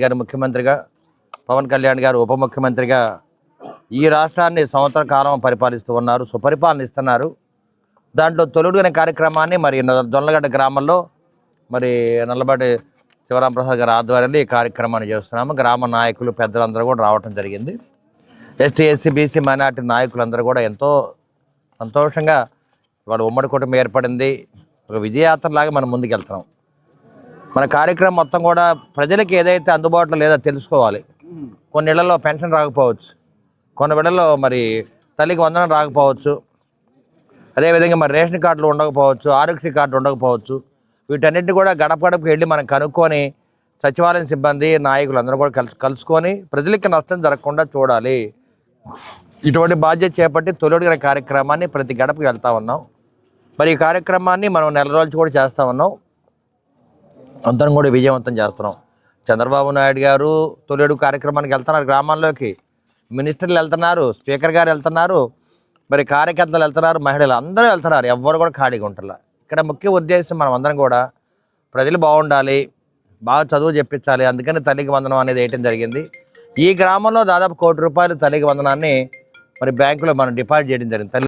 గారు ముఖ్యమంత్రిగా పవన్ కళ్యాణ్ గారు ఉప ముఖ్యమంత్రిగా ఈ రాష్ట్రాన్ని సంవత్సర కాలం పరిపాలిస్తూ ఉన్నారు సుపరిపాలన ఇస్తున్నారు. దాంట్లో తొలుడుగనే కార్యక్రమాన్ని మరి న- దొండగడ్డ గ్రామంలో మరి నల్లబడి శివరాంప్రసాద్ గారి ఆధ్వర్యంలో ఈ కార్యక్రమాన్ని చేస్తున్నాము. గ్రామ నాయకులు పెద్దలందరూ కూడా రావటం జరిగింది. ఎస్టీ ఎస్సీ బీసీ మైనార్టీ నాయకులందరూ కూడా ఎంతో సంతోషంగా ఇవాళ ఉమ్మడి కుటుంబం ఏర్పడింది. ఒక విజయయాత్రలాగా మనం ముందుకెళ్తున్నాం. మన కార్యక్రమం మొత్తం కూడా ప్రజలకు ఏదైతే అందుబాటులో లేదో తెలుసుకోవాలి. కొన్ని ఇళ్ళలో పెన్షన్ రాకపోవచ్చు. కొన్ని ఇళ్ళలో మరి తల్లికి వందనం రాకపోవచ్చు. అదేవిధంగా మరి రేషన్ కార్డులు ఉండకపోవచ్చు ఆరోగ్య కార్డు ఉండకపోవచ్చు. వీటన్నిటిని కూడా గడప గడపకి వెళ్ళి మనం కనుక్కొని సచివాలయం సిబ్బంది నాయకులు అందరూ కూడా కలుసు కలుసుకొని ప్రజలకి నష్టం జరగకుండా చూడాలి. ఇటువంటి బాధ్యత చేపట్టి తొలిడిగిన కార్యక్రమాన్ని ప్రతి గడపకి వెళ్తా ఉన్నాం. మరి ఈ కార్యక్రమాన్ని మనం నెల రోజులు కూడా చేస్తా ఉన్నాం. అందరం కూడా విజయవంతం చేస్తున్నాం. చంద్రబాబు నాయుడు గారు తొలిడు కార్యక్రమానికి వెళ్తున్నారు గ్రామాల్లోకి. మినిస్టర్లు వెళ్తున్నారు స్పీకర్ గారు వెళ్తున్నారు మరి కార్యకర్తలు వెళ్తున్నారు మహిళలు అందరూ వెళ్తున్నారు. ఎవ్వరు కూడా ఖాళీగా ఉంటున్నారు ఇక్కడ ముఖ్య ఉద్దేశం మనం అందరం కూడా ప్రజలు బాగుండాలి బాగా చదువు చెప్పించాలి. అందుకని తల్లికి వందనం అనేది వేయటం జరిగింది. ఈ గ్రామంలో దాదాపు కోటి రూపాయలు తల్లికి వందనాన్ని మరి బ్యాంకులో మనం డిపాజిట్ చేయడం జరిగింది.